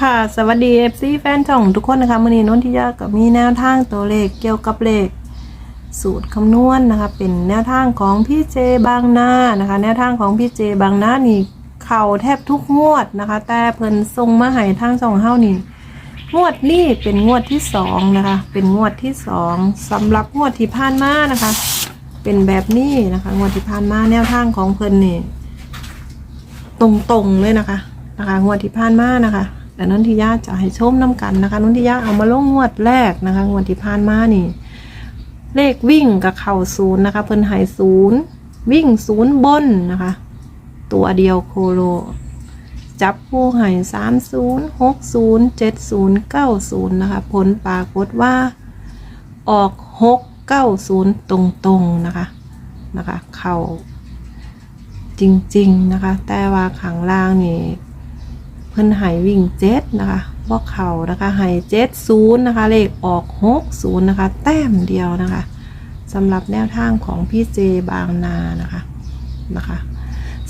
ค่ะ สวัสดี FC แฟนช่องทุกคนนะคะมื่อนี้นนทิยากับมีแนวทางตัวเลขเกี่ยวกับเลข สูตรคำนวณนะคะ เป็นแนวทางของพี่เจบางนานะคะ แนวทางของพี่เจบางนานี่เข่าแทบทุกงวดนะคะ แต่เพิ่นทรงมาให้ทางช่องเฮานี่งวดนี้เป็นงวดที่สองนะคะ เป็นงวดที่สองสำหรับงวดที่ผ่านมานะคะ เป็นแบบนี้นะคะงวดที่ผ่านมาแนวทางของเพิ่นนี่ตรงๆเลยนะคะนะคะงวดที่ผ่านมานะคะ แต่นนทิยาจะให้ชมน้กันนะคะนนทิยาเอามาลงงวดแรกนะคะ งวดที่ผ่านมานี่ เลขวิ่งกับเข่าศูนย์นะคะ เพิ่นหายศูนย์วิ่งศูนย์บนนะคะ ตัวเดียวโคโล จับผู้หายสามศูนย์หกศูนย์เจ็ดศูนย์เก้าศูนย์นะคะ ผลปรากฏว่า ออกหกเก้าศูนย์ตรงๆนะคะนะคะ เข่าจริง ๆ นะคะ แต่ว่าขังล่างนี่ พิ่นหายวิ่งเจ็ดนะคะบ่เข่านะคะหายเจ็ดศูนย์นะคะ เลขออกหกศูนย์นะคะ แต้มเดียวนะคะสำหรับแนวทางของพี่เจบางนานะคะนะคะ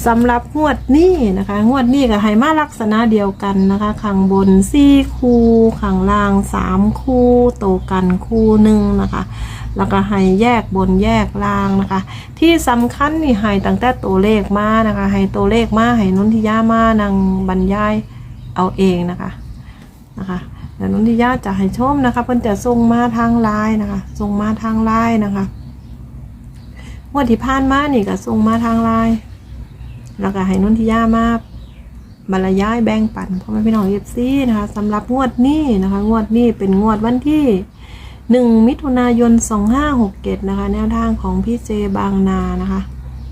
สำหรับงวดนี้นะคะ งวดนี้กับไหมาลักษณะเดียวกันนะคะข้างบนสี่คู่ข้างล่างสามคู่ โตกันคู่หนึ่งนะคะ แล้วก็ให้แยกบนแยกล่างนะคะ ที่สำคัญนี่ให้ตั้งแต่ตัวเลขมานะคะให้ตัวเลขมาให้นุนทิยามานางบรรยาย เอาเองนะคะนะคะเดี๋ยวนุนทิยาจะให้ชมนะคะ เพิ่นจะส่งมาทางไลน์นะคะส่งมาทางไลน์นะคะงวดที่ผ่านมานี่ก็ส่งมาทางไลน์แล้วก็ให้นุนทิยามาบรรยายแบ่งปันเพ่อแม่พี่น้องเอฟซีนะคะสำหรับงวดนี้นะคะ งวดนี้เป็นงวดวันที่หนึ่งมิถุนายนสองห้าหกเกตนะคะ แนวทางของพี่เจบางนานะคะ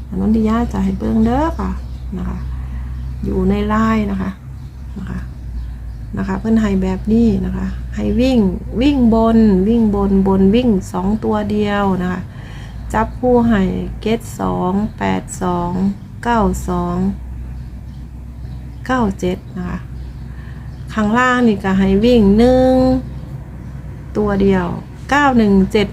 อนนทิยาจะให้เบิ้องเด้อค่ะนะคะ อยู่ในไลน์นะคะ นะคะนะคะเพื่อนให้แบบนี้นะคะให้วิ่งวิ่งบนวิ่งบนบนวิ่งสองตัวเดียวนะคะจับผู้ให้เกตสองแปดสองเก้าสองเก้าเจ็ดนะคะข้างล่างนี่ก็ให้วิ่งหนึ่งตัวเดียว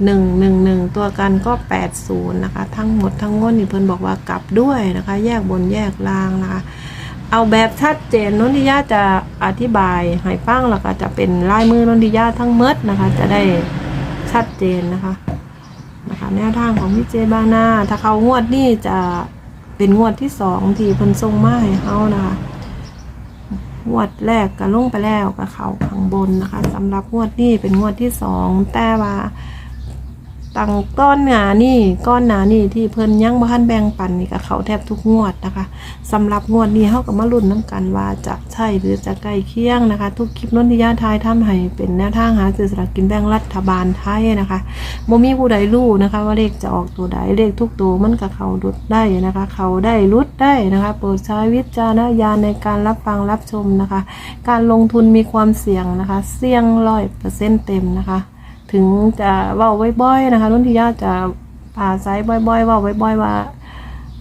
917111ตัวกันก็80นย์นะคะ ทั้งหมดทั้งมวลนี่เพิ่นบอกว่ากลับด้วยนะคะ แยกบนแยกล่างนะคะ เอาแบบชัดเจนนนทิยาจะอธิบายให้ฟังแล้วก็จะเป็นลายมือนนทิยาทั้งหมดนะคะ จะได้ชัดเจนนะคะนะคะ แนวทางของพี่เจบานาถ้าเขางวดนี่จะเป็นงวดที่สองที่เพิ่นทรงมาให้เขานะคะงวดแรกก็ลงไปแล้วก็เขาข้างบนนะคะสำหรับงวดนี้เป็นงวดที่สองแต่ว่า ตังก้อนหนานี่ก้อนหนานี่ที่เพิ่นยังบ่ทันแบ่งปันนี่ก็เขาแทบทุกงวดนะคะสำหรับงวดนี้เฮาก็มาลุ้นน้ำกันว่าจะใช่หรือจะใกล้เคียงนะคะ ทุกคลิปนนทิยาทายทำให้เป็นแนวทางหาซื้อสลากกินแบ่งรัฐบาลไทยนะคะบ่มีผู้ใดรู้นะคะ ว่าเลขจะออกตัวใดเลขทุกตัวมันก็เขาดุดได้นะคะ เขาได้รุดได้นะคะโปรดใช้วิจารณญาณในการรับฟังรับชมนะคะ การลงทุนมีความเสี่ยงนะคะ เสี่ยงร้อยเปอร์เซ็นต์เต็มนะคะ ถึงจะเว่าบ่อยๆนะคะรุ่นที่ญาจะป่าไซบ่อยๆเว่าบ่อยๆว่า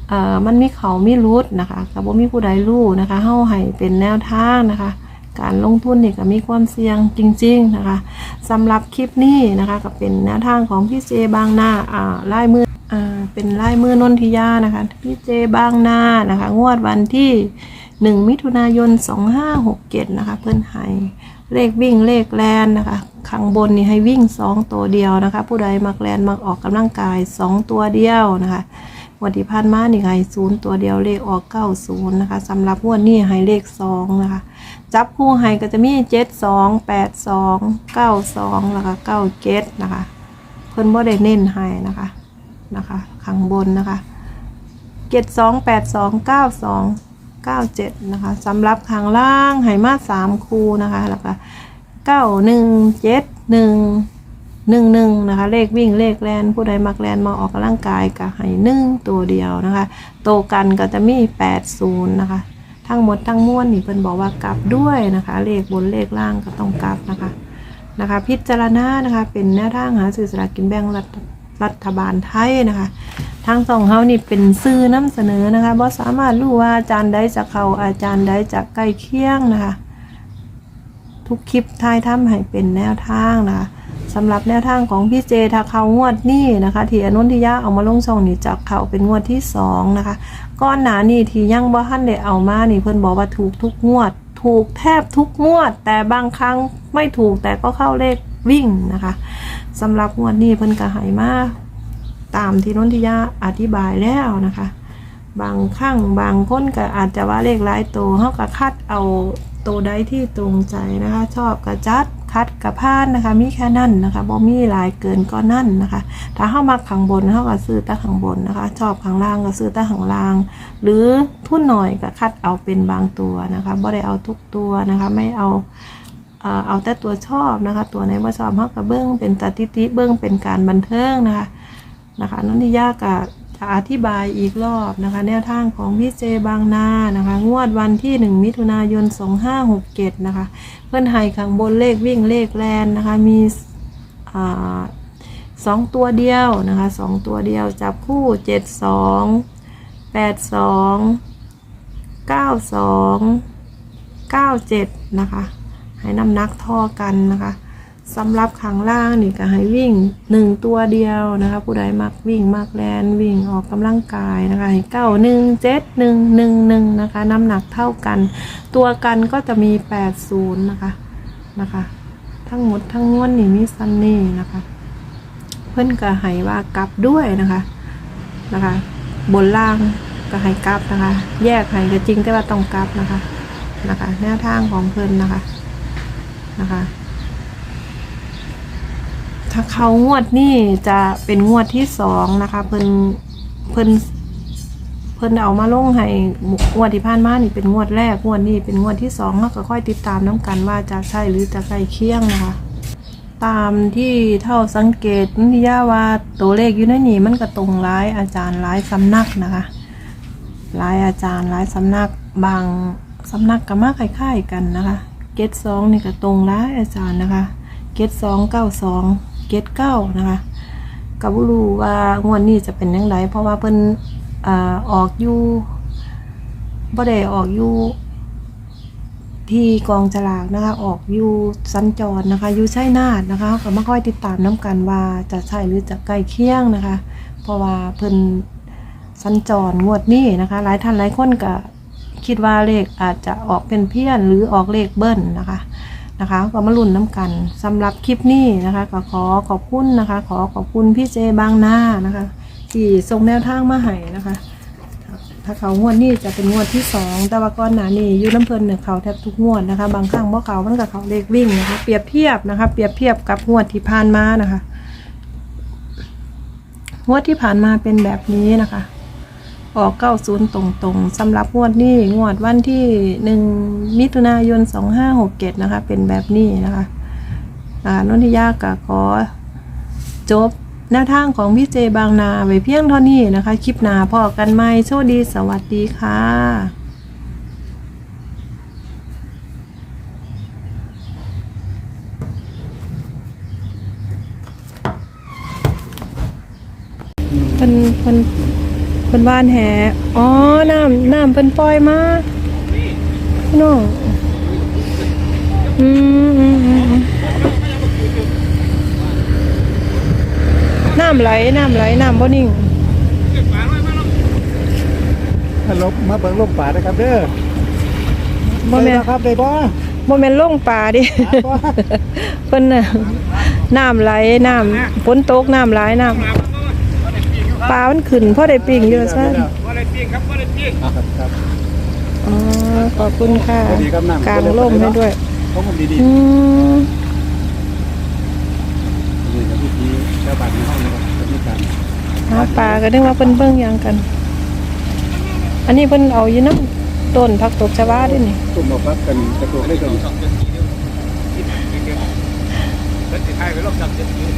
เอ่อมันมีเขามีรุดนะคะกับว่มีผู้ใดรู้นะคะเฮาให้เป็นแนวทางนะคะ การลงทุนนี่ก็มีความเสี่ยงจริง ๆนะคะสำหรับคลิปนี้นะคะก็เป็นแนวทางของพี่เจบางนาอ่าลายมืออ่าเป็นลายมือนนทิยานะคะพี่เจบางนานะคะ งวดวันที่ 1 มิถุนายน 2567นะคะ เพื่อนให้ เลขวิ่งเลขแลนนะคะข้างบนนี่ให้วิ่ง 2 ตัวเดียวนะคะ ผู้ใดมักแลนมักออกกำลังกาย 2 ตัวเดียวนะคะวันที่ผ่านมานี่ให้ศูนย์ตัวเดียวเลขออก90นะคะสำหรับงวดนี้ให้เลข2นะคะจับคู่ให้ก็จะมี7 2 8 2 9 2แล้วก็9 7นะคะเพิ่นบ่ได้เน้นให้นะคะนะคะข้างบนนะคะเจ็ดสองแปดสองเก้าสอง เก้าเจ็ดนะคะสำหรับข้างล่างไหมาสามคูนะคะแล้วก็เก้าหนึ่งเจ็ดหนึ่งหนึ่งหนึ่งนะคะ เลขวิ่งเลขแลนผู้ใดมักแลนมาออกกำลังกายก็ให้หนึ่งตัวเดียวนะคะ โตกันก็จะมีแปดศูนย์นะคะ ทั้งหมดทั้งมวลนี่เพิ่นบอกว่ากลับด้วยนะคะ เลขบนเลขล่างก็ต้องกลับนะคะนะคะ พิจารณานะคะ เป็นแนวทางหาสื่อสลากกินแบ่งรัฐ รัฐบาลไทยนะคะ ทางสองเฮานี่เป็นซื่อนำเสนอนะคะบ่สามารถรู้ว่าอาจารย์ใดจะเขาอาจารย์ใดจะใกล้เคียงนะคะ ทุกคลิปทายทำให้เป็นแนวทางนะคะสำหรับแนวทางของพี่เจถ้าเขางวดนี้นะคะที่อนุทิยาเอามาลงช่องนี่จะเขาเป็นงวดที่สองนะคะก้อนหนานี่ที่ยังบ่ทันได้เอามานี่เพิ่อนบอกว่าถูกทุกงวด ถูกแทบทุกงวด แต่บางครั้งไม่ถูกแต่ก็เข้าเลข วิ่งนะคะสำหรับงวดนี้เพิ่นก็ใหายมาตามที่นนทิยาอธิบายแล้วนะคะ บางครั้งบางคนก็อาจจะว่าเลขหลายตัวเขาก็คัดเอาตัวใดที่ตรงใจนะคะ ชอบกระจัดคัดกระพานนะคะ มีแค่นั้นนะคะบ่มีหลายเกินก็นั่นนะคะ ถ้าเข้ามาข้างบนเขาก็ซื้อต่ข้างบนนะคะ ชอบข้างล่างก็ซื้อต่ข้างล่าง หรือทุ่นหน่อยก็คัดเอาเป็นบางตัวนะคะบ่ได้เอาทุกตัวนะคะ ไม่เอา เอาแต่ตัวชอบนะคะ ตัวไหนว่าชอบเขาก็เบิ้งเป็นสถิติเบิ้งเป็นการบันเทิงนะคะนะคะนนทิยาก็จะอธิบายอีกรอบนะคะ แนวทางของพี่เจบางนานะคะ งวดวันที่ 1 มิถุนายน 2567 นะคะ เพื่อนไห้ข้างบนเลขวิ่งเลขแลนนะคะ มีสองตัวเดียวนะคะสองตัวเดียวจับคู่ 72 82 92 97 นะคะ ให้น้ำหนักท่อกันนะคะสำหรับข้างล่างนี่ก็ให้วิ่งหนึ่งตัวเดียวนะคะ ผู้ใดมักวิ่งมักแลนวิ่งออกกำลังกายนะคะให้เก้าหนึ่งเจ็ดหนึ่งหนึ่งหนึ่งนะคะน้ำหนักเท่ากัน ตัวกันก็จะมีแปดศูนย์นะคะนะคะ ทั้งหมดทั้งมวลนี่มีซันนี่นะคะ เพื่อนก็ให้ว่ากลับด้วยนะคะนะคะ บนล่างก็ให้กลับนะคะ แยกให้ก็จริงแต่ว่าต้องกลับนะคะนะคะแนวทางของเพื่อนนะคะ นะคะ ถ้าเขางวดนี่จะเป็นงวดที่สองนะคะ เพิ่นเพิ่นเพิ่นเอามาลงให้งวดที่ผ่านมานี่เป็นงวดแรกงวดนี้เป็นงวดที่สองเราก็ค่อยติดตามน้กันว่าจะใช่หรือจะใกล้เคียงนะคะตามที่เท่าสังเกตนิยาว่าตัวเลขอยู่ในนี้มันก็ตรงร้ายอาจารย์ร้ายสำนักนะคะร้ายอาจารย์ร้ายสำนักบางสำนักก็มากคล้ายๆกันนะคะ เกตสองนี่ก็ตรงร้ายอาจารย์นะคะ เกตสองเก้าสองเกตเก้านะคะกับรู้ว่างวดนี้จะเป็นยังไงเพราะว่าเพิ่นอออกอยู่บ่ได้ออกอยู่ที่กองฉลากนะคะ ออกอยู่สัญจรนะคะอยู่ชัยนาทนะคะก็มาค่อยติดตามน้กันว่าจะใช่หรือจะใกล้เคียงนะคะ เพราะว่าเพิ่นสัญจรงวดนี้นะคะ หลายท่านหลายคนก็ คิดว่าเลขอาจจะออกเป็นเพี้ยนหรือออกเลขเบิ้ลนะคะนะคะก็มาลุ้นน้ำกันสำหรับคลิปนี้นะคะก็ขอขอบคุณนะคะ ขอขอบคุณพี่เจบางหน้านะคะที่ส่งแนวทางมาให้นะคะถ้าเขางวดนี้จะเป็นงวดที่สองแต่ว่าก้อนหนานี่อยูน้ำเพลินเนี่ยเขาแทบทุกงวดนะคะ บางครั้งเพราะเขามันกับเขาเลขวิ่งนะคะ เปรียบเทียบนะคะ เปรียบเทียบกับงวดที่ผ่านมานะคะงวดที่ผ่านมาเป็นแบบนี้นะคะ ออกเก้าศูนย์ตรงๆสำหรับงวดนี้งวดวันที่หนึ่งมิถุนายนสองห้าหกเจ็ดนะคะ เป็นแบบนี้นะคะอ่านนทิยาก็ขอ จบแนวทางของพี่เจบางนาไว้เพียงเท่านี้นะคะ คลิปหน้าพอกันไหมโชคดีสวัสดีค่ะเพิ่นเพิ่น เพิ่นว่านแหอ๋อ น้ำน้ำเพิ่นปล่อยมาพี่น้องอืมอืมอืมอืมน้ำไหล น้ำไหล น้ำบ่นิ่งฮัลโหลมาเบิ่งลมป่านะครับเด้อบ่แม่นได้ครับได้บ่บ่แม่นลงป่าดิหาบ่เพิ่นน่ะน้ำไหล น้ำฝนตก น้ำไหลน้ำ ปลามันขึ้นพอได้ปิ้งอยู่ซั่นว่าอะไรปิ้งครับว่าอะไรปิ้งครับครับอ๋อขอบคุณค่ะสวัสดีครับน้ำกลางร่มให้ด้วยของผมดีอืมๆนี่ครับวิธีชาวบ้านในห้องนะครับวิธีการหาปลาก็นึกว่าเพิ่นเบิ่งหยังกัน อันนี้เพิ่นเอาอยู่น้ำต้นผักตบชวาด้วยนี่ตุ่มบอกว่ากันกระตุกได้กัน สองเดือนสี่เดือนคิดเดือนแล้วสิไทยไปรอบจับเดือนสี่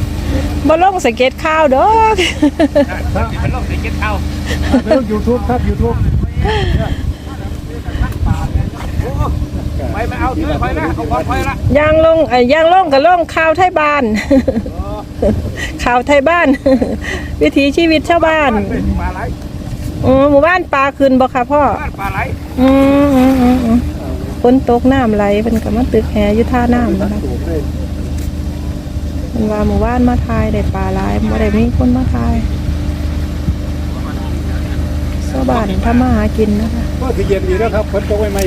บ่ลงสเก็ตข้าวดอกได้สิเป็นรอบสี่เก็ตเท่าไปลง YouTube ครับ YouTube โอ้ไปมาเอาถือไปนะเอาความไปละยางลงไอ้ยางลงก็ลงข้าวไทยบ้านข้าวไทยบ้าน วิถีชีวิตชาวบ้านหลอ๋อหมู่บ้านปลาขึ้นบ่ค่ะพ่อบ้านปลาไหลอือืมอือฝนตกน้ำไหลเพิ่นก็มาตึกแหอยู่ท่าน้ำนะคะ ถูกได้เพิ่นว่าหมู่บ้านมาทายได้ปลาหลายบ่ได้มีคนมาทายสชาวบ้านทำมาหากินนะคะก็สิเย็นดีแล้วครับฝนตกไม่ไหม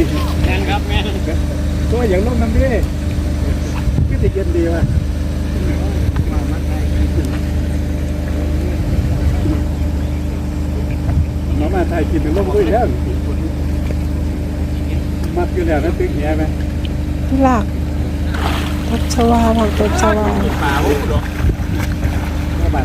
แม่นครับแม่นตัวอย่างลมน้ำดิก็สิเย็นดีว่ะมามาไทยกินเป็นลมด้วยแล้วมัดอยู่แล้วนั่นตึกแย่ไหมลาก ทับชวาลากต้นชวาป่าโอ้โหชาวบ้า